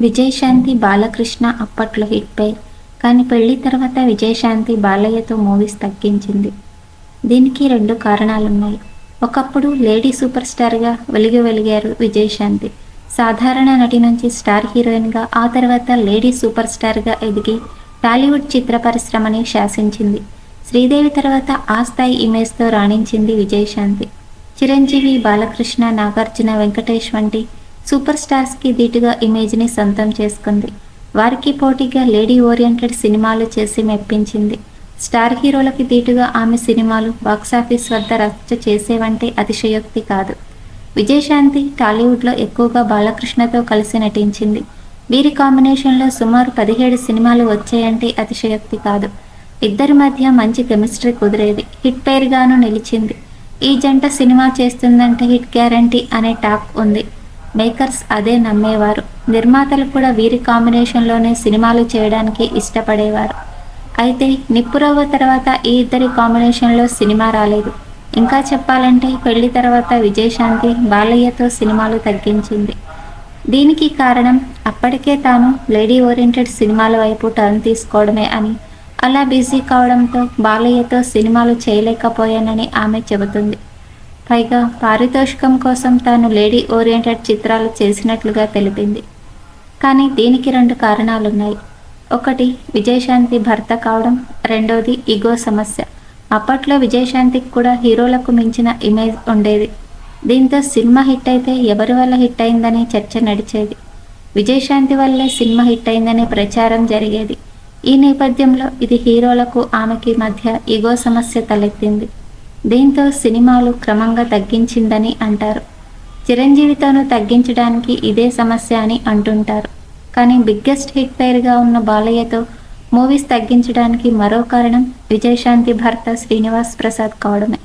విజయశాంతి బాలకృష్ణ అప్పట్లో హిట్ పేర్ కానీ పెళ్ళి తర్వాత విజయశాంతి బాలయ్యతో మూవీస్ తగ్గించింది. దీనికి రెండు కారణాలున్నాయి. ఒకప్పుడు లేడీ సూపర్ స్టార్గా వెలుగు వెలిగారు విజయశాంతి. సాధారణ నటి నుంచి స్టార్ హీరోయిన్గా ఆ తర్వాత లేడీ సూపర్ స్టార్గా ఎదిగి టాలీవుడ్ చిత్ర పరిశ్రమని శాసించింది. శ్రీదేవి తర్వాత ఆ స్థాయి ఇమేజ్తో రాణించింది విజయశాంతి. చిరంజీవి బాలకృష్ణ నాగార్జున వెంకటేష్ వంటి సూపర్ స్టార్స్కి ధీటుగా ఇమేజ్ని సొంతం చేసుకుంది. వారికి పోటీగా లేడీ ఓరియంటెడ్ సినిమాలు చేసి మెప్పించింది. స్టార్ హీరోలకి ధీటుగా ఆమె సినిమాలు బాక్సాఫీస్ వద్ద రచ్చ చేసేవంటే అతిశయోక్తి కాదు. విజయశాంతి టాలీవుడ్లో ఎక్కువగా బాలకృష్ణతో కలిసి నటించింది. వీరి కాంబినేషన్లో సుమారు పదిహేడు సినిమాలు వచ్చాయంటే అతిశయోక్తి కాదు. ఇద్దరి మధ్య మంచి కెమిస్ట్రీ కుదిరేది. హిట్ పేరుగాను నిలిచింది. ఈ జంట సినిమా చేస్తుందంటే హిట్ గ్యారంటీ అనే టాక్ ఉంది. మేకర్స్ అదే నమ్మేవారు. నిర్మాతలు కూడా వీరి కాంబినేషన్లోనే సినిమాలు చేయడానికి ఇష్టపడేవారు. అయితే నిప్పురవ్వ తర్వాత ఈ ఇద్దరి కాంబినేషన్లో సినిమా రాలేదు. ఇంకా చెప్పాలంటే పెళ్ళి తర్వాత విజయశాంతి బాలయ్యతో సినిమాలు తగ్గించింది. దీనికి కారణం అప్పటికే తాను లేడీ ఓరియంటెడ్ సినిమాల వైపు టర్న్ తీసుకోవడమే అని. అలా బిజీ కావడంతో బాలయ్యతో సినిమాలు చేయలేకపోయానని ఆమె చెబుతుంది. పైగా పారితోషికం కోసం తాను లేడీ ఓరియంటెడ్ చిత్రాలు చేసినట్లుగా తెలిపింది. కానీ దీనికి రెండు కారణాలున్నాయి. ఒకటి విజయశాంతి భర్త కావడం. రెండోది ఇగో సమస్య. అప్పట్లో విజయశాంతికి కూడా హీరోలకు మించిన ఇమేజ్ ఉండేది. దీంతో సినిమా హిట్ అయితే ఎవరి వల్ల హిట్ అయిందనే చర్చ నడిచేది. విజయశాంతి వల్లే సినిమా హిట్ అయిందనే ప్రచారం జరిగేది. ఈ నేపథ్యంలో ఇది హీరోలకు ఆమెకి మధ్య ఇగో సమస్య తలెత్తింది. దీంతో సినిమాలు క్రమంగా తగ్గించిందని అంటారు. చిరంజీవితోనూ తగ్గించడానికి ఇదే సమస్య అని అంటుంటారు. కానీ బిగ్గెస్ట్ హిట్ పేరుగా ఉన్న బాలయ్యతో మూవీస్ తగ్గించడానికి మరో కారణం విజయశాంతి భర్త శ్రీనివాస్ ప్రసాద్ కావడమే.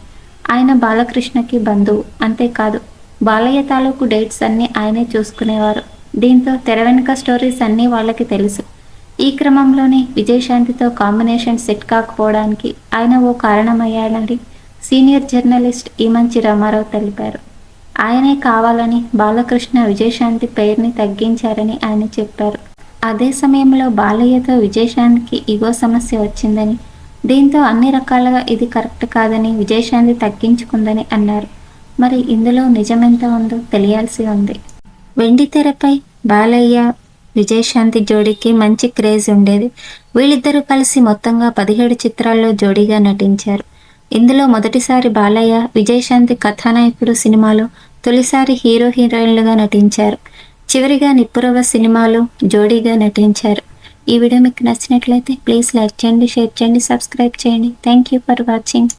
ఆయన బాలకృష్ణకి బంధువు అంతేకాదు బాలయ్య తాలూకు డేట్స్ అన్నీ ఆయనే చూసుకునేవారు. దీంతో తెర వెనుక స్టోరీస్ అన్నీ వాళ్ళకి తెలుసు. ఈ క్రమంలోనే విజయశాంతితో కాంబినేషన్ సెట్ కాకపోవడానికి ఆయన ఓ కారణమయ్యాడని సీనియర్ జర్నలిస్ట్ ఈమంచి రామారావు తెలిపారు. ఆయనే కావాలని బాలకృష్ణ విజయశాంతి పేరుని తగ్గించారని ఆయన చెప్పారు. అదే సమయంలో బాలయ్యతో విజయశాంతికి ఇగో సమస్య వచ్చిందని దీంతో అన్ని రకాలుగా ఇది కరెక్ట్ కాదని విజయశాంతి తగ్గించుకుందని అన్నారు. మరి ఇందులో నిజమెంత ఉందో తెలియాల్సి ఉంది. వెండి తెరపై బాలయ్య విజయశాంతి జోడీకి మంచి క్రేజ్ ఉండేది. వీళ్ళిద్దరూ కలిసి మొత్తంగా పదిహేడు చిత్రాల్లో జోడీగా నటించారు. ఇందులో మొదటిసారి బాలయ్య విజయశాంతి కథానాయకుడు సినిమాలో తొలిసారి హీరో హీరోయిన్లుగా నటించారు. చివరిగా నిప్పురవ సినిమాలో జోడీగా నటించారు. ఈ వీడియో మీకు నచ్చినట్లయితే ప్లీజ్ లైక్ చేయండి షేర్ చేయండి సబ్స్క్రైబ్ చేయండి. Thank you for watching